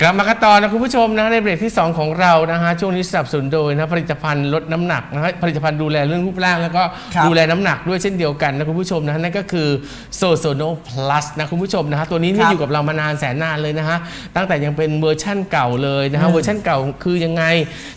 กลับมากันต่อนะคุณผู้ชมนะในเบรกที่ 2 ของเรานะฮะช่วงนี้สนับสนุนโดยนะผลิตภัณฑ์ลดน้ำหนักนะฮะผลิตภัณฑ์ดูแลเรื่องรูปร่าง แล้วก็ครับดูแลน้ำหนักด้วยเช่นเดียวกันนะคุณผู้ชมนะนั่นก็คือโซโซโนพลัสนะคุณผู้ชมนะฮะตัวนี้คนี่รับอยู่กับเรามานานแสนนานเลยนะฮะตั้งแต่ยังเป็นเวอร์ชั่นเก่าเลยนะฮะอืมเวอร์ชั่นเก่าคือยังไง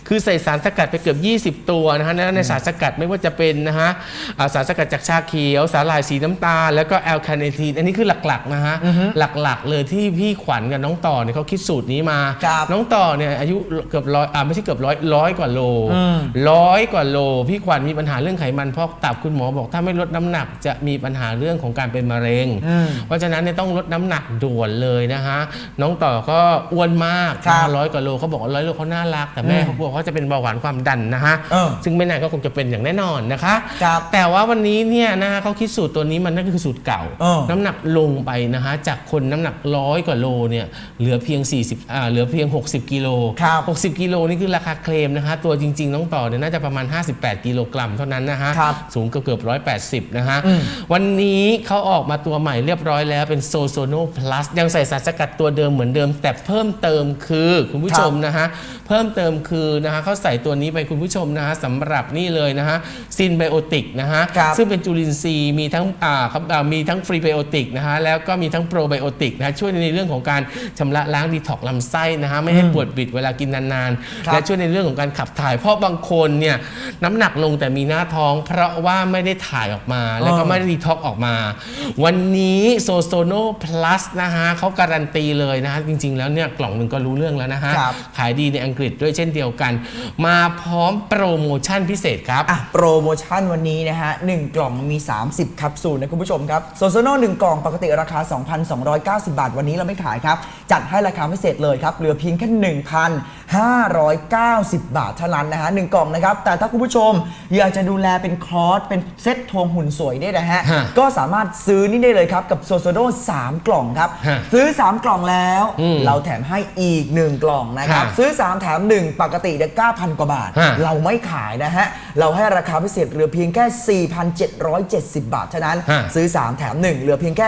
คือใส่สารสกัดไปเกือบ 20 ตัวนะฮะและในสารสกัดไม่ว่าจะเป็นนะฮะอ่าสารสกัดจากชาเขียว สาหร่ายสีน้ำตาลแล้วก็แอลคาเนทีนอันนี้คือหลักๆนะฮะหลักๆเลยที่พี่ขวัญกับน้องต่อเนี่ยเขาคิดสูตรนี้มา ครับน้องต่อเนี่ยอายุเกือบร้อยอ่าไม่ใช่เกือบร้อยร้อยกว่าโลอืม ร้อยกว่าโล พี่ขวัญมีปัญหาเรื่องไขมันพอกตับคุณหมอบอกถ้าไม่ลดน้ำหนักจะมีปัญหาเรื่องของการเป็นมะเร็ง อืม เพราะฉะนั้นเนี่ยต้องลดน้ำหนักด่วนเลยนะฮะน้องต่อก็อ้วนมากครับร้อยกว่าโลเขาบอกว่าร้อยโลเขาน่ารัก แต่แม่อืมเขาบอกเขาจะเป็นเบาหวานความดันนะฮะเออซึ่งไม่นานก็คงจะเป็นอย่างแน่นอนนะคะ ครับแต่ว่าวันนี้เนี่ยนะฮะเขาคิดสูตรตัวนี้มันนั่นก็คือสูตรเก่า เออ น้ำหนักลงไปนะฮะจากคนน้ำหนักร้อยกว่าโลเนี่ยเหลือเพียง40อ่าเหลือเพียง 60 กิโล ครับ60 กิโลนี่คือราคาเคลมนะคะตัวจริง ๆ น้องต่อเนี่ยน่าจะประมาณ 58 กิโลกรัมเท่านั้นนะฮะครับสูงเกือบเกือบ180 นะฮะอืมวันนี้เขาออกมาตัวใหม่เรียบร้อยแล้วเป็นโซโซโนพลัสยังใส่สารสกัดตัวเดิมเหมือนเดิม แต่เพิ่มเติมคือคุณผู้ชมนะฮะ เพิ่มเติมคือนะฮะเขาใส่ตัวนี้ไปคุณผู้ชมนะฮะสำหรับนี่เลยนะฮะซินไบโอติกนะฮะครับ ซึ่งเป็นจุลินทรีย์มีทั้งอ่าครับอ่ามีทั้งฟรีไบโอติกนะฮะแล้วก็มีทั้งโปรไบโอติกนะฮะช่วยในเรื่องของการชำระล้างดีท็อกลำไส้นะฮะไม่ให้ปวดบิดเวลากินนานครัๆบและช่วยในเรื่องของการขับถ่าย เพราะบางคนเนี่ยน้ำหนักลงแต่มีหน้าท้อง เพราะว่าไม่ได้ถ่ายออกมา แล้วก็เออไม่ได้ดีท็อกออกมา วันนี้โซโซโนพลัสนะฮะเขาการันตีเลยนะฮะจริง ๆ แล้วเนี่ยกล่องหนึ่งก็รู้เรื่องแล้วนะฮะครับขายดีในอังกฤษด้วยเช่นเดียวกัน มาพร้อมโปรโมชั่นพิเศษครับอะโปรโมชั่นวันนี้นะฮะ1กล่องมี 30แคปซูลนะคุณผู้ชมครับโซโซโน่1กล่องปกติราคา 2,290 บาท วันนี้เราไม่ขายครับ จัดให้ราคาพิเศษเลยครับ เหลือเพียงแค่ 1,590 บาทเท่านั้นนะฮะ1กล่องนะครับ แต่ถ้าคุณผู้ชมอยากจะดูแลเป็นคอร์สเป็นเซ็ตทวงหุ่นสวยเนี่ยนะฮะ ฮะก็สามารถซื้อนี่ได้เลยครับ กับโซโซโน่3กล่องครับ ฮะซื้อ 3 กล่องแล้ว อืมเราแถมให้อีก 1 กล่องนะครับ ฮะซื้อ 3 แถม 1 ปกติเนี่ย9,000 กว่าบาท ฮะ เราไม่ขายนะฮะ เราให้ราคาพิเศษเหลือเพียงแค่ 4,770 บาทเท่านั้น ฮะซื้อ 3 แถม 1 เหลือเพียงแค่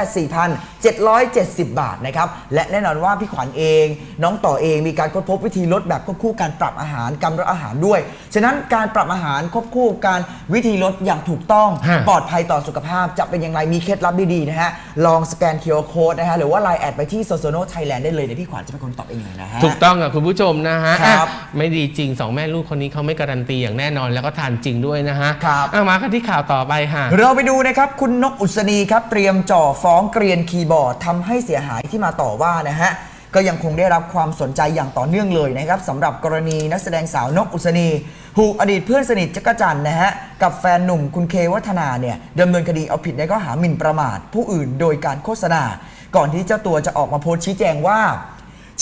4,770 บาทนะครับ และแน่นอนว่าพี่ขวัญเองน้องต่อเองมีการค้นพบวิธีลดแบบควบคู่การปรับอาหารกำลังอาหารด้วย ฉะนั้นการปรับอาหารควบคู่กับการวิธีลดอย่างถูกต้องฮะ ปลอดภัยต่อสุขภาพจะเป็นอย่างไรมีเคล็ดลับดีๆนะฮะลองสแกน QR Code นะฮะหรือว่าไลน์แอดไปที่ s o s o n o Thailand ได้เลยเดี๋ยวพี่ขวัญจะเป็นคนตอบเองเลยนะฮะ ถูกต้องกับคุณผู้ชมนะฮะครับอะไม่ดีจริงสองแม่ลูกคนนี้เขาไม่การันตีอย่างแน่นอนแล้วก็ทานจริงด้วยนะฮะครับอะมากันที่ข่าวต่อไปค่ะ เราไปดูนะครับ คุณนกอุศนีครับ เตรียมจ่อฟ้องเกรียนคีย์บอร์ดทำให้เสียหายที่มาต่อว่านะฮะ ก็ยังคงได้รับความสนใจอย่างต่อเนื่องเลยนะครับสำหรับกรณีนักแสดงสาวนกอุศนีถูกอดีตเพื่อนสนิทจักรจันทร์นะฮะกับแฟนหนุ่มคุณเควัฒนาเนี่ยดำเนินคดีเอาผิดในข้อหาหมิ่นประมาท ผู้อื่นโดยการโฆษณา ก่อนที่เจ้าตัวจะออกมาโพสต์ชี้แจงว่า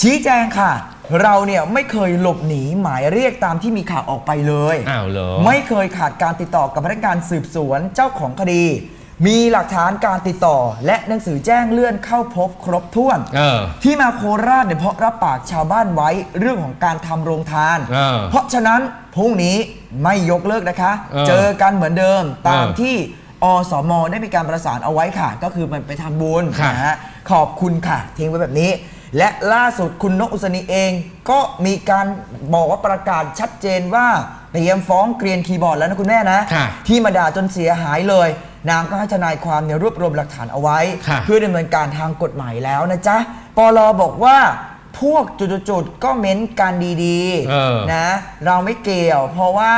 ชี้แจงค่ะ เราเนี่ยไม่เคยหลบหนีหมายเรียกตามที่มีข่าวออกไปเลย อ้าวเหรอ ไม่เคยขาดการติดต่อกับพนักงานสืบสวนเจ้าของคดี มีหลักฐานการติดต่อ และหนังสือแจ้งเลื่อนเข้าพบครบถ้วน เออ ที่มาโคราชเนี่ยเพราะรับปากชาวบ้านไว้เรื่องของการทำโรงทาน เออเพราะฉะนั้นพรุ่งนี้ไม่ยกเลิกนะคะ เออเจอกันเหมือนเดิมตามเออที่อสมได้มีการประสานเอาไว้ค่ะ ก็คือมันไปทำบุญค่ะ นะฮะขอบคุณค่ะ ทิ้งไว้แบบนี้ และล่าสุดคุณนกอุศนีเองก็มีการบอกว่าประกาศชัดเจนว่าเตรียมฟ้องเกรียนคีย์บอร์ดแล้วนะคุณแม่นะ ค่ะที่มาด่าจนเสียหายเลย นางก็ให้ทนายความเนี่ยรวบรวมหลักฐานเอาไว้ ค่ะ เพื่อดำเนินการทางกฎหมายแล้วนะจ๊ะปลบอกว่าพวกจุดๆๆก็เม้นกันดีเออ ๆนะ เราไม่เกี่ยว เพราะว่า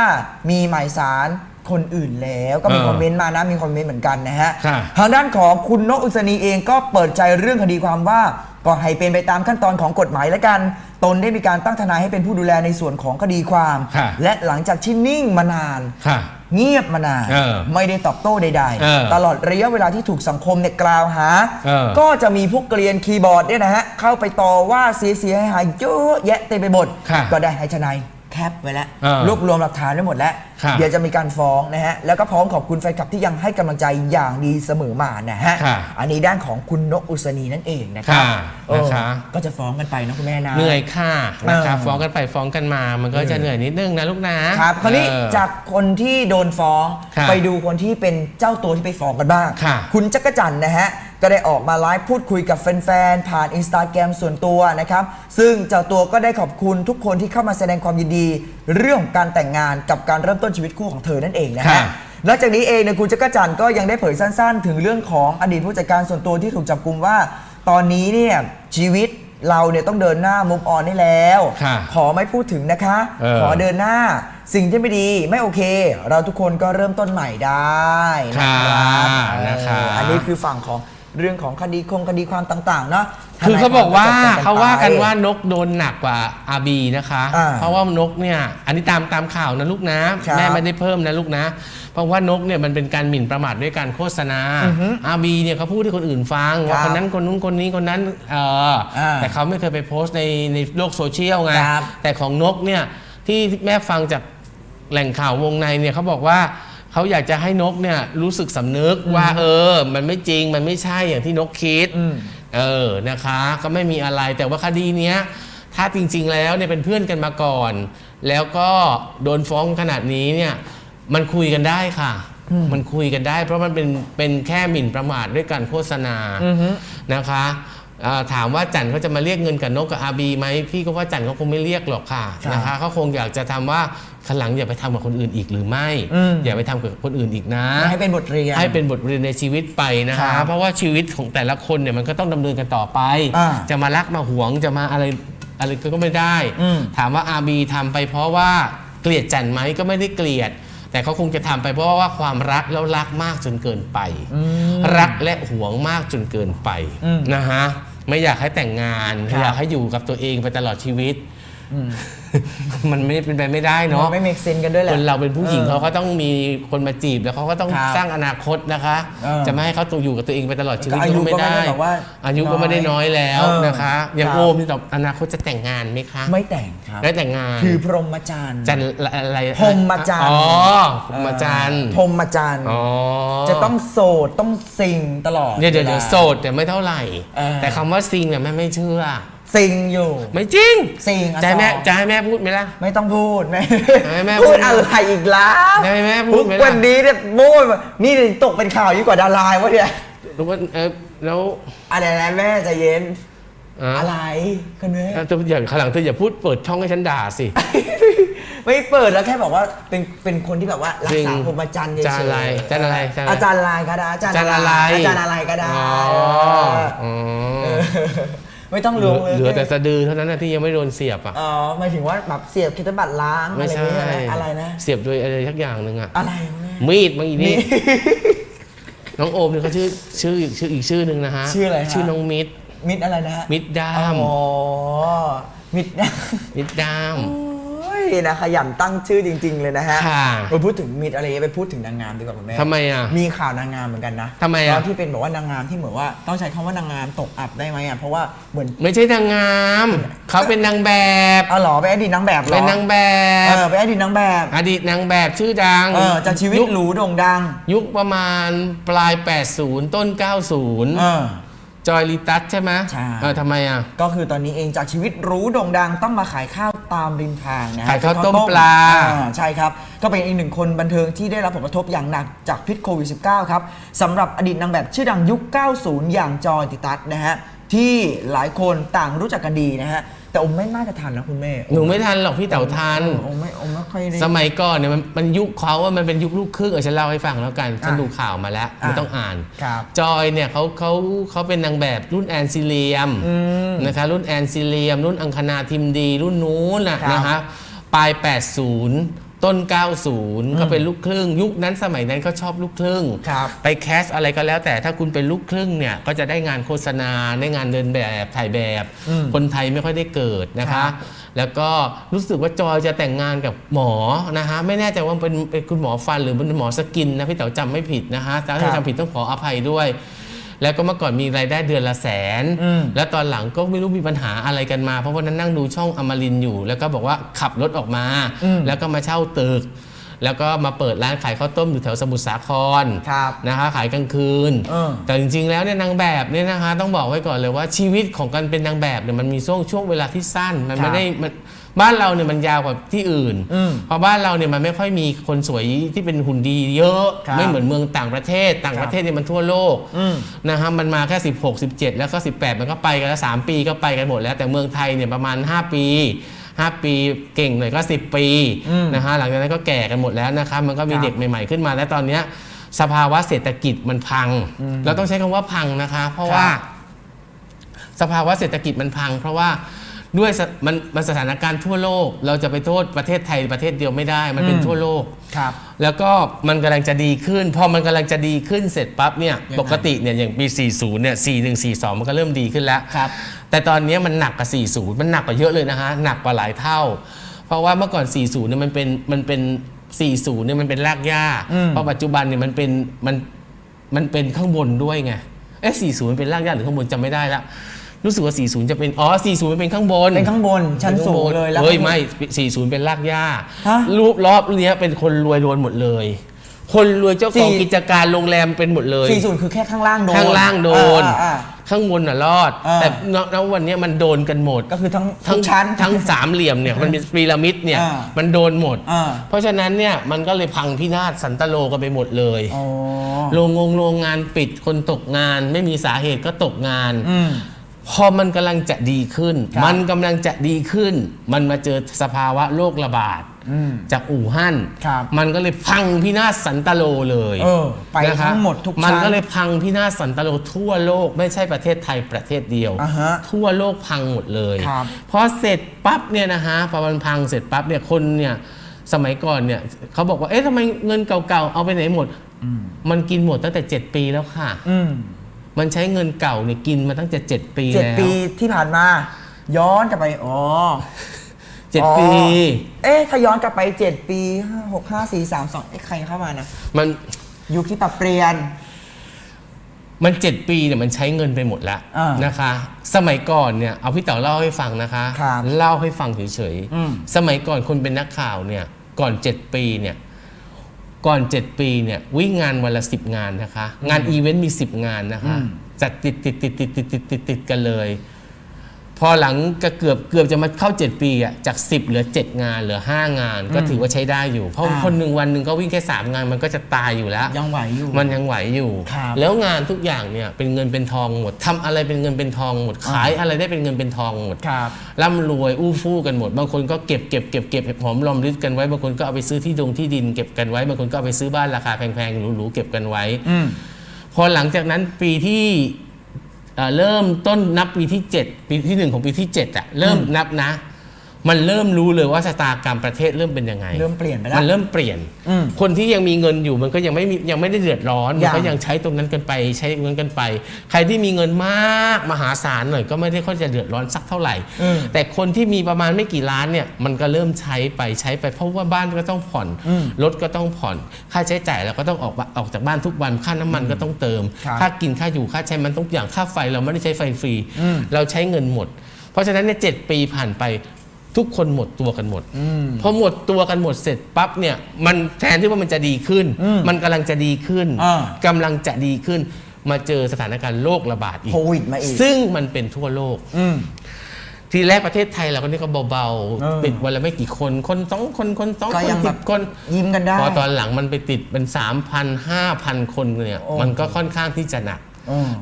มีหมายสาร คนอื่นแล้วก็มีเออคอมเมนต์มานะมีคอมเมนต์เหมือนกันนะฮะค่ะทางด้านของคุณนกอุศนีเองก็เปิดใจเรื่องคดีความว่าก็ให้เป็นไปตามขั้นตอนของกฎหมายแล้วกัน ตนได้มีการตั้งทนายให้เป็นผู้ดูแลในส่วนของคดีความค่ะและหลังจากที่นิ่งมานานค่ะเงียบมานานเออไม่ได้ตอบโต้ใดเออๆตลอดระยะเวลาที่ถูกสังคมเนี่ยกล่าวหาเออก็จะมีพวกเกลียนคีย์บอร์ดเนี่ยนะฮะ เข้าไปต่อว่าเสียหายๆเยอะแยะเต็มไปหมดค่ะก็ได้ให้ทนาย แคปไว้แล้วเออรวบรวมหลักฐานไว้หมดแล้วค่ะเดี๋ยวจะมีการฟ้องนะฮะ แล้วก็พร้อมขอบคุณแฟนคลับที่ยังให้กำลังใจอย่างดีเสมอมานะฮะ ค่ะอันนี้ด้านของคุณนกอุศนีนั่นเองนะครับค่ะเออนะคะ ก็จะฟ้องกันไปนะคุณแม่นะ เหนื่อยค่ะนะคะเออ ฟ้องกันไปฟ้องกันมา มันก็จะเหนื่อยนิดนึงนะลูกนะครับคราวนี้เออ จากคนที่โดนฟ้องค่ะไปดูคนที่เป็นเจ้าตัวที่ไปฟ้องกันบ้างค่ะคุณจักรจันทร์นะฮะ ก็ได้ออกมาไลฟ์พูดคุยกับแฟนๆ ผ่านอินสตาแกรมส่วนตัวนะครับ ซึ่งเจ้าตัวก็ได้ขอบคุณทุกคนที่เข้ามาแสดงความยินดี เรื่องของการแต่งงานกับการเริ่มต้นชีวิตคู่ของเธอนั่นเองนะครัฮะ บ นอกจากนี้เองเนี่ยคุณจักรจันทร์ก็ยังได้เผยสั้นๆ ถึงเรื่องของอดีตผู้จัดการส่วนตัวที่ถูกจับกลุ่มว่า ตอนนี้เนี่ยชีวิตเราเนี่ยต้องเดินหน้ามุมออนได้แล้ว ค่ะขอไม่พูดถึงนะคะ เออขอเดินหน้าสิ่งที่ไม่ดีไม่โอเค เราทุกคนก็เริ่มต้นใหม่ได้นะครับค่ะนะคะเอออันนี้คือฝั่งของ เรื่องของคดีคงคดีความต่างๆเนาะคือเขาบอกว่าทนยคเขามว่ากันว่าไปนกโดนหนักกว่าอาบีนะคะอ่าเพราะว่านกเนี่ยอันนี้ตามตามข่าวนะลูกนะครับแม่ไม่ได้เพิ่มนะลูกนะ เพราะว่านกเนี่ยมันเป็นการหมิ่นประมาทด้วยการโฆษณาอาบีเนี่ยเขาพูดให้คนอื่นฟังว่าครับคนนั้นคนนู้นคนนี้คนนั้นเอออาแต่เขาไม่เคยไปโพสต์ในในโลกโซเชียลไงครับแต่ของนกเนี่ยที่แม่ฟังจากแหล่งข่าววงในเนี่ยเขาบอกว่า เขาอยากจะให้นกเนี่ยรู้สึกสำนึกว่า เออ มันไม่จริงมันไม่ใช่อย่างที่นกคิดอืมเออนะคะ ก็ไม่มีอะไรแต่ว่าคดีเนี้ยถ้าจริง ๆ แล้วเนี่ยเป็นเพื่อนกันมาก่อน แล้วก็โดนฟ้องขนาดนี้เนี่ยมันคุยกันได้ค่ะ มันคุยกันได้ เพราะมันเป็นเป็นแค่หมิ่นประมาทด้วยการโฆษณานะคะอ่าถามว่าจันเขาจะมาเรียกเงินกับนกกับอาบีไหมพี่ก็ว่าจันเขาคงไม่เรียกหรอกค่ะครับนะคะเขาคงอยากจะทำว่า ขันหลังอย่าไปทำกับคนอื่นอีกหรือไม่อืมอย่าไปทำกับคนอื่นอีกนะ ให้เป็นบทเรียนให้เป็นบทเรียนในชีวิตไปนะครัคะบเพราะว่าชีวิตของแต่ละคนเนี่ยมันก็ต้องดำเนินกันต่อไปอ่าจะมารักมาหวงจะมาอะไรอะไรก็ไม่ได้อืมถามว่าอาบีทำไปเพราะว่าเกลียดจันไหมก็ไม่ได้เกลียด แต่เขาคงจะทำไปเพราะว่าความรักแล้วรักมากจนเกินไป รักและหวงมากจนเกินไปอืมนะฮะไม่อยากให้แต่งงานครับอยากให้อยู่กับตัวเองไปตลอดชีวิต มันไม่เป็นไปไม่ได้เนาะ ไม่เมกซินกันด้วยแหละ คนเราเป็นผู้หญิงออเขาก็ต้องมีคนมาจีบแล้วเขาก็ต้องครับสร้างอนาคตนะคะ เออจะไม่ให้เขาต้องอยู่กับตัวเองไปตลอดชีวิตก็อายุไม่ได้ก็ไม่ได้แบบว่าอายุก็ไม่ได้น้อยแล้วเออนะคะ อย่างครับ โอมนี่ต่ออนาคตจะแต่งงานไหมคะไม่แต่งครับ ได้แต่งงานคือพรหมจรรย์ จันอะไรพรหมจรรย์ อ๋อพรหมจรรย์พรหมจรรย์อ๋อจะต้องโสดต้องซิงตลอดเดี๋ยวเดี๋ยวเดี๋ยวลาโสดแต่ไม่เท่าไหร่ เออ แต่คำว่าซิงเนี่ยแม่ไม่เชื่อ ซิงอยู่ไม่จริงซิงอะจะให้แม่สองจะให้แม่พูดไหมล่ะ ไม่ต้องพูดแม่ให้แม่พูพูดดอะไรอีกแล้วให้แม่พูดไหมล่ะ วันนี้เนี่ยพูดนี่ตกเป็นข่าวยิ่งกว่าดาราวะเนี่ยรู้ว่าเออแล้วอะไรนะแม่ใจเย็น อะอะไรคุณแม่อะเธออย่างข้างหลังเธออย่าพูดเปิดช่องให้ฉันด่าสิ ไม่เปิดแล้วแค่บอกว่าเป็นเป็นคนที่แบบว่ารักษาจริงพรหมจรรย์เฉยๆจารย์อะไรจารย์อะไรจารย์อะไร อาจารย์อะไรก็ได้อาจารย์จานอะไรอาจารย์อะไรก็ได้อ๋อเอออ๋อ เออ ไม่ต้องเหลลืองเลยเหลือแต่สะดือเท่านั้นนะที่ยังไม่โดนเสียบอะอ๋อหมายถึงว่าแบบเสียบคิดบัตรล้างไม่อะไรใช่นี้ใช่ไหมอะไรนะ เสียบโดยอะไรสักอย่างหนึ่งอะอะไรวะแม่มีดบางอีนี่ น้องโอมเนี่ยเขาชื่อชื่ออีกชื่ออีกชื่อหนึ่งนะฮะชื่ออะไรฮะ ชื่อน้องมิดมิดอะไรนะฮะมิดด้าอ๋มอมิดนะมิดด้าม โอ้ ยนะขยันตั้งชื่อจริง ๆ เลยนะฮะค่ะไปพูดถึงมิดอะไรไปพูดถึงนางงามดีกว่าคุณแม่ทำไมอะมีข่าวนางงามเหมือนกันนะทำไมอะแล้วที่เป็นแบบว่านางงามที่เหมือนว่าต้องใช้คำว่านางงามตกอับได้ไหมอะเพราะว่าเหมือนไม่ใช่นางงาม เขาเป็นนางแบบ เอาเหรอไปนอดีตนางแบบเหรอเป็นนางแบเอบ อไปนอดีตนางแบบอดีตนางแบบชื่อดังเออจากชีวิตยุคหรูโด่งดังยุคประมาณปลาย 80 ต้น 90 เออ จอยลิตัสใช่ไหมใช่ เออทำไมอะ ก็คือตอนนี้เองจากชีวิตหรู้โด่งดังต้องมาขายข้าวตามริมทางนะฮะขายข้าวต้มปลา อ่ใช่ครับ ก็เป็นอีกหนึ่งคนบันเทิงที่ได้รับผลกระทบอย่างหนักจากพิษโควิด -19 ครับสำหรับอดีตนางแบบชื่อดังยุค 90 อย่างจอยติตัสนะฮะที่หลายคนต่างรู้จักกันดีนะฮะ แต่อมไม่น่าจะทันนะคุณแม่หนูไม่ทันหรอกพี่เต๋าทัน อมไม่อมไม่ค่อยได้ สมัยก่อนเนี่ยมันมันยุคเขาว่ามันเป็นยุคลูกครึ่งเออฉันเล่าให้ฟังแล้วกัน ฉันอะดูข่าวมาแล้วอะไม่ต้องอ่าน ครับจอยเนี่ยเขาเขาเขาเป็นนางแบบรุ่นแอนซิเลียมอืมนะคะรุ่นแอนซิเลียม รุ่นอังคณาทิมดี รุ่นนู้นน่ะครับ นะคะปลาย 80 ต้น 90ก็เป็นลูกครึ่ง ยุคนั้นสมัยนั้นก็ชอบลูกครึ่ง ครับ ไปแคสอะไรก็แล้วแต่ถ้าคุณเป็นลูกครึ่งเนี่ยก็จะได้งานโฆษณาได้งานเดินแบบถ่ายแบบ อืมคนไทยไม่ค่อยได้เกิดนะครัคะ บ แล้วก็รู้สึกว่าจอยจะแต่งงานกับหมอนะฮะไม่แน่ใจว่าเป็นเป็นคุณหมอฟันหรือเป็นหมอสกินนะพี่เต๋าจำไม่ผิดนะฮะถ้าครับ จำผิดต้องขออภัยด้วย แล้วก็เมื่อก่อนมีรายได้เดือนละแสน อืม แล้วตอนหลังก็ไม่รู้มีปัญหาอะไรกันมา เพราะว่านั้นนั่งดูช่องอมรินทร์อยู่ แล้วก็บอกว่าขับรถออกมา แล้วก็มาเช่าตึก แล้วก็มาเปิดร้านขายข้าวต้มอยู่แถวสมุทรสาครครับนะคะขายกลางคืน เออ แต่จริงๆแล้วเนี่ยนางแบบเนี่ยนะคะ ต้องบอกไว้ก่อนเลยว่าชีวิตของการเป็นนางแบบเนี่ยมันมีช่วงช่วงเวลาที่สั้นมันครัไม่บได้มันบ้านเราเนี่ยมันยาวกว่าที่อื่น อืมเพราะบ้านเราเนี่ยมันไม่ค่อยมีคนสวยที่เป็นหุ่นดีเยอะ ครับไม่เหมือนเมืองต่างประเทศ ต่างครับประเทศเนี่ยมันทั่วโลกอืม นะฮะมันมาแค่ 16 17 แล้วก็ 18 มันก็ไปกันแล้ว3ปีก็ไปกันหมดแล้วแต่เมืองไทยเนี่ยประมาณ 5 ปี 5 ปีเก่งหน่อยก็ 10 ปีอืมนะฮะหลังจากนั้นก็แก่กันหมดแล้วนะคะมันก็มีครับเด็กใหม่ ๆขึ้นมาแล้วตอนเนี้ยสภาวะเศรษฐกิจมันพัง เราต้องใช้คำว่าพังนะคะ เพราะครับว่า สภาวะเศรษฐกิจมันพัง เพราะว่า ด้วยสมันมันสถานการณ์ทั่วโลก เราจะไปโทษประเทศไทยประเทศเดียวไม่ได้ มันเป็นอืมทั่วโลก ครับ แล้วก็มันกำลังจะดีขึ้น พอมันกำลังจะดีขึ้นเสร็จปั๊บเนี่ยยังไงปกติเนี่ยอย่างปี 40 เนี่ย 41 42 มันก็เริ่มดีขึ้นแล้ว ครับ แต่ตอนนี้มันหนักกว่า 40 มันหนักกว่าเยอะเลยนะฮะ หนักกว่าหลายเท่า เพราะว่าเมื่อก่อน 40 เนี่ยมันเป็นมันเป็น 40 เนี่ยมันเป็นรากหญ้า อืม เพราะปัจจุบันเนี่ยมันเป็นมันมันเป็นข้างบนด้วยไง เอ๊ะ40มันเป็นรากหญ้าหรือข้างบนจำไม่ได้ละ รู้สึกว่า 40 จะเป็น อ๋อ 40 มันเป็นข้างบนเป็นข้างบนชั้นสูงเลยแล้วเฮ้ยไม่ 40 เป็นรากหญ้าฮะ รูปรอบเนี้ยเป็นคนรวยรวนหมดเลย คนรวยเจ้าของสี่กิจการโรงแรมเป็นหมดเลย สี่ศูนย์คือแค่ข้างล่างโดนข้างล่างโดน อ่าอ่า ข้างบนน่ะรอด อ่า แต่ณณวันเนี้ยมันโดนกันหมดก็คือทั้งทั้ทุงกชั้น ทั้งสามเหลี่ยมเนี่ยมันเป็นพีระมิดเนี่ยอ่ามันโดนหมด อ่า เพราะฉะนั้นเนี่ยมันก็เลยพังพินาศสันตโลกันไปหมดเลย อ๋อ โรงงงโรงงานปิดคนตกงาน ไม่มีสาเหตุก็ตกงาน อืม พอมันกำลังจะดีขึ้น ครับมันกำลังจะดีขึ้น มันมาเจอสภาวะโรคระบาดอืมจากอู่ฮั่นครับมันก็เลยพังพินาศสันตโลเลยเออไปนะครับทั้งหมดทุกมันชั้นก็เลยพังพินาศสันตโลทั่วโลกไม่ใช่ประเทศไทยประเทศเดียว อ่าฮะทั่วโลกพังหมดเลยครับพอเสร็จปั๊บเนี่ยนะฮะพอมันพังเสร็จปั๊บเนี่ยคนเนี่ยสมัยก่อนเนี่ยเขาบอกว่าเอ๊ะทำไมเงินเก่าๆเอาไปไหนหมด มันกินหมดตั้งแต่ 7 ปีแล้วค่ะ อืม มันใช้เงินเก่าเนี่ยกินมาตั้งแต่7ปีเจ็ดแล้วปีที่ผ่านมา ย้อนกลับไป อ๋อเจ็ดอ๋อปี เอ๊ะถ้าย้อนกลับไป7ปีห้าหกห้าสี่สามสองเอ๊ะใครเข้ามานะมันยุคที่ปรับเปลี่ยน มันเจ็ดปีเนี่ยมันใช้เงินไปหมดแล้วอ่านนะคะ สมัยก่อนเนี่ยเอาพี่เต๋อเล่าให้ฟังนะคะ ครับเล่าให้ฟังเฉยอืม ๆสมัยก่อนคนเป็นนักข่าวเนี่ยก่อนเจ็ดปีเนี่ย ก่อนเจ็ดปีเนี่ยวิ่งงานวันละสิบงานนะคะ งานอีเวนต์มีสิบงานนะคะอืมจัดติดติดติดติดติดติดติดติดกันเลย พอหลังก็เกือบเกือบจะมาเข้า 7 ปีอะจาก 10 เหลือ 7 งานเหลือ 5 งาน ก็ถือว่าใช้ได้อยู่ เพราะอ่า คนหนึ่งวันหนึ่งก็วิ่งแค่ 3 งานมันก็จะตายอยู่แล้ว ยังไหวอยู่ มันยังไหวอยู่ ครับแล้วงานทุกอย่างเนี่ยเป็นเงินเป็นทองหมดทำอะไรเป็นเงินเป็นทองหมด ขายอะไรได้เป็นเงินเป็นทองหมดครับร่ำรวยอู้ฟู่กันหมด บางคนก็เก็บเก็บเก็บเก็บหอมรอมริบกันไว้ บางคนก็เอาไปซื้อที่ดงที่ดินเก็บกันไว้ บางคนก็เอาไปซื้อบ้านราคาแพงๆหรูๆเก็บกันไว้ อืม พอหลังจากนั้นปีที่ เอ่อเริ่มต้นนับปีที่ 7 ปีที่ 1 ของปีที่7อะเริ่มนับนะ มันเริ่มรู้เลยว่าชะตากรรมประเทศเริ่มเป็นยังไง เริ่มเปลี่ยนไปแล้ว มันเริ่มเปลี่ยน อืม คนที่ยังมีเงินอยู่มันก็ยังไม่มียังไม่ได้เดือดร้อน ยัมันง ก็ยังใช้ตรงนั้นกันไปใช้ตรงนั้นกันไป ใครที่มีเงินมากมหาศาลหน่อยก็ไม่ได้ค่อยจะเดือดร้อนสักเท่าไหร่ อืม แต่คนที่มีประมาณไม่กี่ล้านเนี่ยมันก็เริ่มใช้ไปใช้ไปเพราะว่าบ้านก็ต้องผ่อนอืมรถก็ต้องผ่อน ค่าใช้จ่ายเราก็ต้องออกบ้านออกจากบ้านทุกวันค่าน้ำมันก็ต้องเติม ครับค่ากินค่าอยู่ค่าใช้มันทุกอย่างค่าไฟเราไม่ได้ใช้ไฟฟรี อืม เราใช้เงินหมด เพราะฉะนั้นเนี่ยเจ็ดปีผ่านไป ทุกคนหมดตัวกันหมดอืมพอหมดตัวกันหมดเสร็จปั๊บเนี่ยมันแทนที่ว่ามันจะดีขึ้นอืมมันกำลังจะดีขึ้นอ่ากำลังจะดีขึ้น มาเจอสถานการณ์โรคระบาดอีกโควิดมาอีกซึ่งมันเป็นทั่วโลกอืมทีแรกประเทศไทยเราก็นี่ก็เบาเออๆติดวันละไม่กี่คนคนสองคนคนสองก็คนยังแบสิบบคน ยิ้มกันได้ พอตอนหลังมันไปติดเป็นสามพันห้าพันคนเนี่ยโอ้มันก็ค่อนข้างที่จะหนักอืม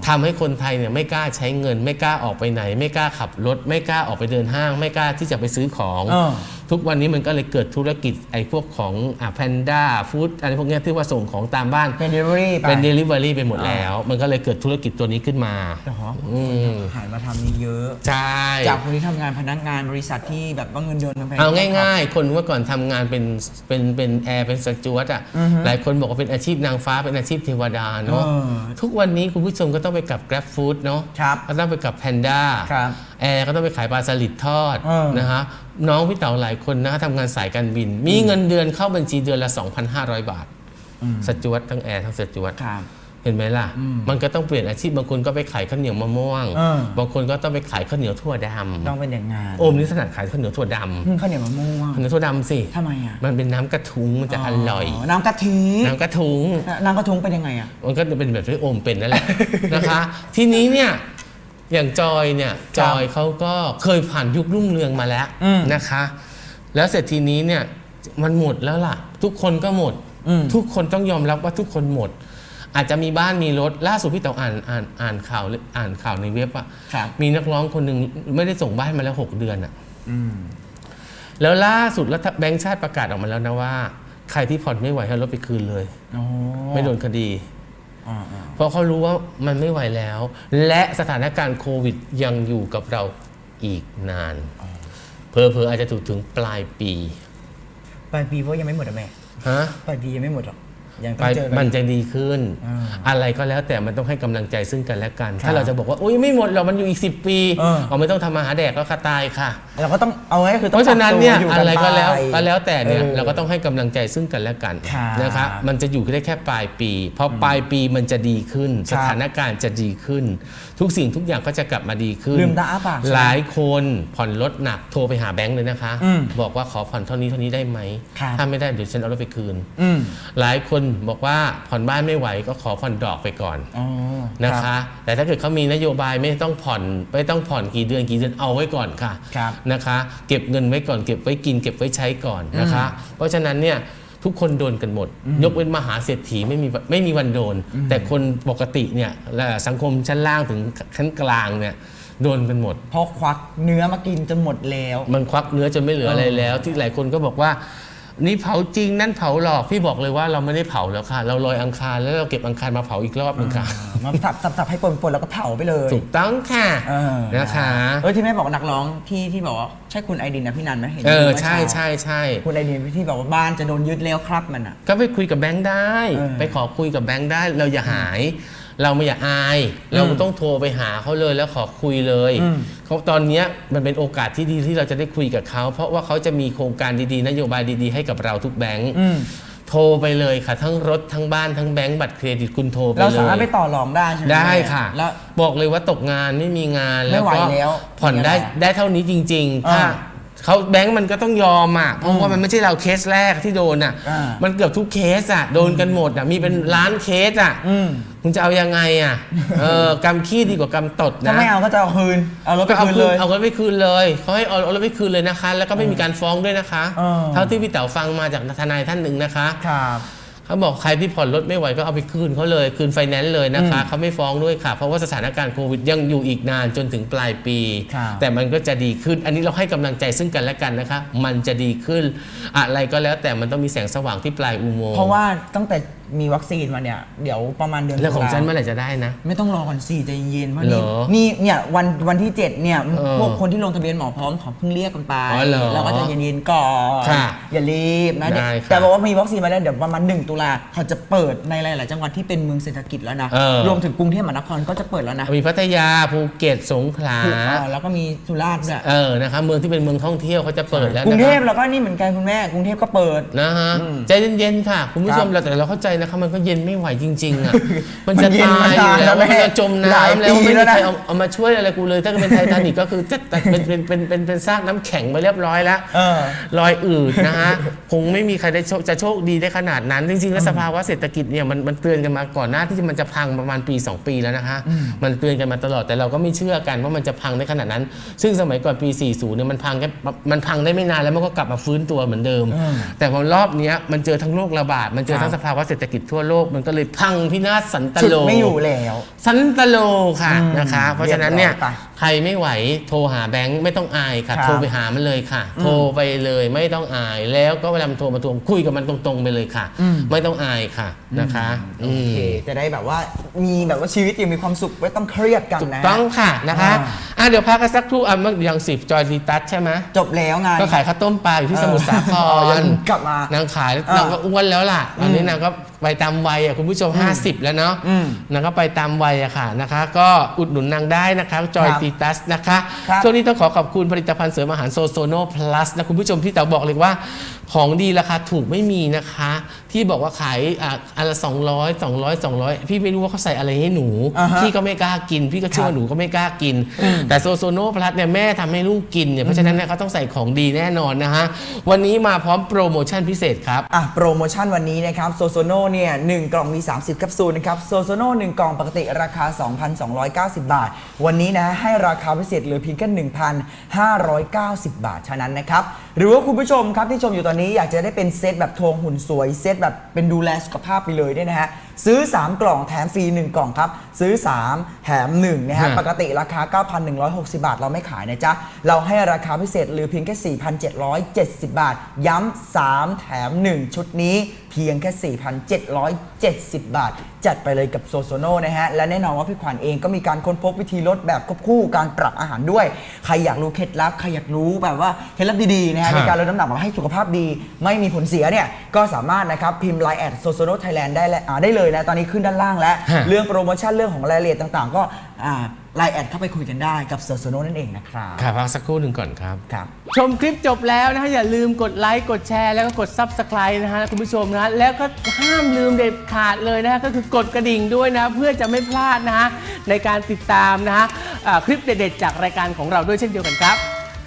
ทำให้คนไทยเนี่ยไม่กล้าใช้เงิน ไม่กล้าออกไปไหน ไม่กล้าขับรถ ไม่กล้าออกไปเดินห้าง ไม่กล้าที่จะไปซื้อของเออ ทุกวันนี้มันก็เลยเกิดธุรกิจไอ้พวกของอ่าแพนด้าฟู้ดอะไรพวกเนี้ยที่ว่าส่งของตามบ้าน เป็น delivery ไป เป็น Delivery ไปหมดแล้ว มันก็เลยเกิดธุรกิจตัวนี้ขึ้นมา เหรออืม หันมาทำนี่เยอะ ใช่ จากคนที่ทำงานพนักงานบริษัทที่แบบว่าเงินเดือนแพงๆ เอาง่ายๆ คนเมื่อก่อนทำงานเป็นเป็นเป็นแอร์เป็นสจวตอะอือฮึหลายคนบอกว่าเป็นอาชีพนางฟ้าเป็นอาชีพเทวดาเนาะ เออทุกวันนี้คุณผู้ชมก็ต้องไปกับ Grab Food เนาะครับก็ต้องไปกับ Panda ครับ แอร์ก็ต้องไปขายปลาสลิดทอดเออ นะฮะน้องพี่เต๋าหลายคนนะทำงานสายการบิน มีเงินเดือนเข้าบัญชีเดือนละ 2,500 บาทอืมสจวตทั้งแอร์ทั้งสจวต ครับ เห็นไหมล่ะ มันก็ต้องเปลี่ยนอาชีพ บางคนก็ไปขายข้าวเหนียวมะม่วง เออ บางคนก็ต้องไปขายข้าวเหนียวถั่วดต้องเป็นอย่างงานำโอมนี่ถนัดขายข้าวเหนียวถั่วดอืมข้าวเหนียวมะม่วงำข้าวเหนียวถั่วดำสิ ทำไมอะมันเป็นน้ำกระทุ้งมันจะอร่อย น้ำกะทิน้ำกระทุ้งน้ำกระทุ้งเป็นยังไงอะ มันก็จะเป็นแบบที่โอมเป็นนั่นแหละ นะคะ ทีนี้เนี่ย อย่างจอยเนี่ยคจรับอยเขาก็เคยผ่านยุครุ่งเรืองมาแล้วอืมนะคะ แล้วเสร็จทีนี้เนี่ยมันหมดแล้วล่ะ ทุกคนก็หมดอืมทุกคนต้องยอมรับว่าทุกคนหมด อาจจะมีบ้านมีรถล่าสุดพี่เต๋ออ่านอ่านอ่านข่าวหรืออ่านข่าวในเว็บอะครับมีนักร้องคนหนึ่งไม่ได้ส่งบ้านมาแล้วหกเดือนอะอืมแล้วล่าสุดรัฐแบงค์ชาติประกาศออกมาแล้วนะว่า ใครที่ผ่อนไม่ไหวให้เอารถไปคืนเลยโอ้ไม่โดนคดีอ่าอ่า เพราะเขารู้ว่ามันไม่ไหวแล้ว และสถานการณ์โควิดยังอยู่กับเราอีกนาน เพอเพอๆอาจจะถูกถึงปลายปี ปลายปีเพราะยังไม่หมดอะแม่ฮะ ปลายปียังไม่หมดหรอก ยังปต้องลายเจอกัมันจะดีขึ้น อ่าอะไรก็แล้วแต่มันต้องให้กำลังใจซึ่งกันและกันครับถ้าเราจะบอกว่าโอ้ยไม่หมดหรอกมันอยู่อีก 10 ปีเออ เอาไม่ต้องทำมาหาแดกก็คาตายค่ะ เราก็ต้องเอาไว้ก็คือเพต้องราะฉะนั้นเนี่ยปบตัวอะไรก็แล้วไป ก็แล้วแต่เนี่ยออเราก็ต้องให้กำลังใจซึ่งกันและกันครับนะคะมันจะอยู่ได้แค่ปลายปีพอปลายปีมันจะดีขึ้นคสรับถานการณ์จะดีขึ้น ทุกสิ่งทุกอย่างก็จะกลับมาดีขึ้นลืมตาอ้าปากใช่ไหมหลายคนผ่อนรถหนักโทรไปหาแบงค์เลยนะคะ อืมบอกว่าขอผ่อนเท่านี้เท่านี้ได้ไหมครับ ถ้าไม่ได้เดี๋ยวฉันเอารถไปคืน อืม หลายคนบอกว่าผ่อนบ้านไม่ไหวก็ขอผ่อนดอกไปก่อนอ๋อนะคะ แต่ถ้าเกิดเขามีนโยบายไม่ต้องผ่อนไม่ต้องผ่อนกี่เดือนกี่เดือนเอาไว้ก่อนค่ะครับนะคะ เก็บเงินไว้ก่อนเก็บไว้กินเก็บไว้ใช้ก่อนนะคะ เพราะฉะนั้นเนี่ยทุกคนโดนกันหมด ยกเว้นมหาเศรษฐีไม่มีไม่มีวันโดน แต่คนปกติเนี่ยและสังคมชั้นล่างถึงชั้นกลางเนี่ยโดนกันหมดเพราะควักเนื้อมากินจนหมดแล้ว มันควักเนื้อจนไม่เหลืออะไรแล้ว ที่หลายคนก็บอกว่า นี่เผาจริงนั่นเผาหลอกพี่บอกเลยว่าเราไม่ได้เผาแล้วค่ะ เราลอยอังคารแล้วเราเก็บอังคารมาเผาอีกรอบหนึงค่ะ มาสับสับสับให้ปนปนแล้วก็เผาไปเลยถูกต้องค่ะเออนะคะเออที่แม่บอกว่านักร้องที่ที่บอกว่าใช่คุณไอดินนะพี่นันไหมเห็นเออมื่ใช่เช้าใช่ใช่คุณไอดินที่บอกว่าบ้านจะโดนยึดแล้วครับมันอะ ก็ไปคุยกับแบงค์ได้ เออ ไปขอคุยกับแบงค์ได้เราอย่าหาย เราไม่อย่าอาย เราต้องโทรไปหาเขาเลยแล้วขอคุยเลยอืมเขาตอนเนี้ยมันเป็นโอกาสที่ดีที่เราจะได้คุยกับเขา เพราะว่าเขาจะมีโครงการดีๆ นโยบายดีๆ ให้กับเราทุกแบงค์อืมโทรไปเลยค่ะ ทั้งรถทั้งบ้านทั้งแบงก์บัตรเครดิตคุณโทรไปเลย เราสามารถไปต่อรองได้ใช่ไหมได้ค่ะ แล้วบอกเลยว่าตกงานไม่มีงานไม่ไหวก็แล้วผ่อนได้ยังไงได้เท่านี้จริงๆถ้าอ่าเขาแบงก์มันก็ต้องยอมอะเพราะว่ามันไม่ใช่เราเคสแรกที่โดนอะอ่ามัมันเกือบทุกเคสอะโดนกันหมดอะมีเป็นล้านเคสอะอื มคุณจะเอายังไงอะ เออกำขี้ดีกว่ากำตดถ้านะ ไม่เอาก็จะเอาคืน เอารถไปก็เอาคืนคืเลนยเอารถไปคืนเลยเขาให้เอาเอารถไปคืนเลยนะคะ แล้วก็ไม่มีการฟ้องด้วยนะคะ เออ เท่าที่พี่เต๋าฟังมาจากทนายท่านหนึ่งนะคะครับ เขาบอกใครที่ผ่อนรถไม่ไหวก็เอาไปคืนเขาเลยคืนไฟแนนซ์เลยนะคะเขาไม่ฟ้องด้วยค่ะ เพราะว่าสถานการณ์โควิดยังอยู่อีกนานจนถึงปลายปี ครับ แต่มันก็จะดีขึ้น อันนี้เราให้กำลังใจซึ่งกันและกันนะคะ มันจะดีขึ้น อะไรก็แล้วแต่มันต้องมีแสงสว่างที่ปลายอุโมงค์ เพราะว่าตั้งแต่ มีวัคซีนมาเนี่ย เดี๋ยวประมาณเดือนเรื่องของตุลา ฉันเมื่อไหร่จะได้นะ ไม่ต้องรอก่อนสี่ใจเย็นเพราะเหรนี่อนี่เนี่ยวันวันที่ 7 เนี่ยเออพวกคนที่ลงทะเบียนหมอพร้อมขอเพิ่งเรียกกันไปอ๋อเหรอแล้วก็จะเย็นๆก่อนค่ะอย่ารีบนะได้ค่ะแต่บอกว่ามีวัคซีนมาแล้วเดี๋ยวประมาณ1ตุลาเขาจะเปิดในหลายๆจังหวัดที่เป็นเมืองเศรษฐกิจแล้วนะเออ รวมถึงกรุงเทพมหานครก็จะเปิดแล้วนะมีพัทยาภูเก็ตสงขลา ถูกอ่าแล้วก็มีสุราษฎร์ด้วยเออนะคะเมืองที่เป็นเมืองท่องเที่ยวเขาจะเปิดแล้วกรุนะงเทคะพแล้วก็นี่เหมือนกันคุณแม่กรุงเทพก็เปิด นะฮะใจเย็นๆค่ะ คุณผู้ชมครับ เราแต่เราเข้าใจนะคะมันก็เย็นไม่ไหวจริงๆอะมันมันจะเย็นตายอยู่มานานแล้วแล้วมันแม่จะจมหลายน้ำแล้วปีไม่แล้มีวนะใครเอาเอามาช่วยอะไรกูเลย ถ้าเป็นไททานิกก็คือจะแต่เป็นเป็นเป็นเป็นเป็นซากน้ำแข็งไปเรียบร้อยแล้วเออลอยอืดนะฮะคงไม่มีใครได้โชคจะโชคดีได้ขนาดนั้น จริงๆ แล้วสภาวะเศรษฐกิจเนี่ยมันมันเตือนกันมาก่อนหน้าที่มันจะพังประมาณปี 2 ปีแล้วนะคะมันเตือนกันมาตลอดแต่เราก็ไม่เชื่อกันว่ามันจะพังได้ขนาดนั้น ซึ่งสมัยก่อนปี 40เนี่ยมันพังแค่มันพังได้ไม่นานแล้วมันก็กลับมาฟื้นตัวเหมือนเดิม แต่พอรอบเนี้ยมันเจอทั้งโรคระบาดมันเจอทั้งครับสภาวะเศรษฐกิจทั่วโลกมันก็เลยพังพินาศสันตฉุดโลไม่อยู่แล้ว สันตโลค่ะอืมนะคะ เพราะฉะนั้นเนี่ยเรียบร้อยไป ใครไม่ไหวโทรหาแบงค์ไม่ต้องอายค่ะ ครับโทรไปหามันเลยค่ะ โทรไปเลยไม่ต้องอาย แล้วก็เวลามันโทรมาทวงคุยกับมันตรงๆไปเลยค่ะไม่ต้องอายค่ะนะคะโออืม เคจะได้แบบว่ามีแบบว่าชีวิตยังมีความสุขไม่ต้องเครียดกันถูกนะ ต้องค่ะนะคะอ่า อะเดี๋ยวพักกันสักครู่อะเมื่อยังสิบจอยดีตัสใช่ไหมจบแล้วไงก็ขายข้าวต้มปลาอยู่ที่สมุทรสาคเออรยังกลับมานางขายอ่านางก็อ้วนแล้วล่ะตอนนี้นางก็ไปตามวัยอะคุณผู้ชม 50 แล้วเนาะอืมนะก็ไปตามวัยอะค่ะนะคะ ก็อุดหนุนนางได้นะคะจอยครับ ตีตัสนะคะครับช่วงนี้ต้องขอขอบคุณผลิตภัณฑ์เสริมอาหารโซโซโนพลัสนะคุณผู้ชมที่เต๋าบอกเลยว่า ของดีราคาถูกไม่มีนะคะ ที่บอกว่าขายอะอันละ200 200 200พี่ไม่รู้ว่าเขาใส่อะไรให้หนู อ่าฮะพี่ก็ไม่กล้ากิน พี่ก็เชื่อครับว่าหนูก็ไม่กล้ากิน แต่โซโซโนพลัสเนี่ยแม่ทำให้ลูกกินเนี่ยเพราะฉะนั้นเนี่ยเขาต้องใส่ของดีแน่นอนนะฮะวันนี้มาพร้อมโปรโมชั่นพิเศษครับ อะโปรโมชั่นวันนี้นะครับโซโซโนเนี่ยหนึ่งกล่องมี 30แคปซูลนะครับโซโซโนหนึ่งกล่องปกติราคา 2,290 บาท วันนี้นะให้ราคาพิเศษเหลือเพียงแค่1,590 บาทเท่านั้นนะครับ หรือว่าคุณผู้ชมครับที่ชมอยู่ตอนนี้นี่อยากจะได้เป็นเซตแบบโทงหุ่นสวย เซตแบบเป็นดูแลสุขภาพไปเลยเนี่ยนะฮะ ซื้อ 3 กล่องแถมฟรี 1 กล่องครับ ซื้อ 3 แถม1นะฮะฮะ ปกติราคา 9,160 บาท เราไม่ขายนะจ๊ะ เราให้ราคาพิเศษเหลือเพียงแค่ 4,770 บาท ย้ำ 3 แถม 1 ชุดนี้เพียงแค่ 4,770 บาท จัดไปเลยกับโซโซโนนะฮะ และแน่นอนว่าพี่ขวัญเองก็มีการค้นพบวิธีลดแบบควบคู่การปรับอาหารด้วย ใครอยากรู้เคล็ดลับ ใครอยากรู้แบบว่าเคล็ดลับดีๆนะฮะครับในการลดน้ำหนักแบบให้สุขภาพดี ไม่มีผลเสียเนี่ย ก็สามารถนะครับพิมพ์ไลน์แอดโซโซโนไทยแลนด์ได้และอ่าได้เลยนะตอนนี้ขึ้นด้านล่างแล้ว ฮะ เรื่องโปรโมชั่นเรื่องของรายละเอียดต่างๆ ก็ไลน์แอดเข้าไปคุยกันได้กับโซโซโนนั่นเองนะครับค่ะพักสักครู่หนึ่งก่อนครับ ครับ ชมคลิปจบแล้วนะฮะอย่าลืมกดไลค์กดแชร์แล้วก็กด Subscribe นะฮะคุณผู้ชมนะฮะแล้วก็ห้ามลืมเด็ดขาดเลยนะฮะก็คือกดกระดิ่งด้วยนะเพื่อจะไม่พลาดนะฮะในการติดตามนะฮะอ่าคลิปเด็ดๆจากรายการของเราด้วยเช่นเดียวกันครับ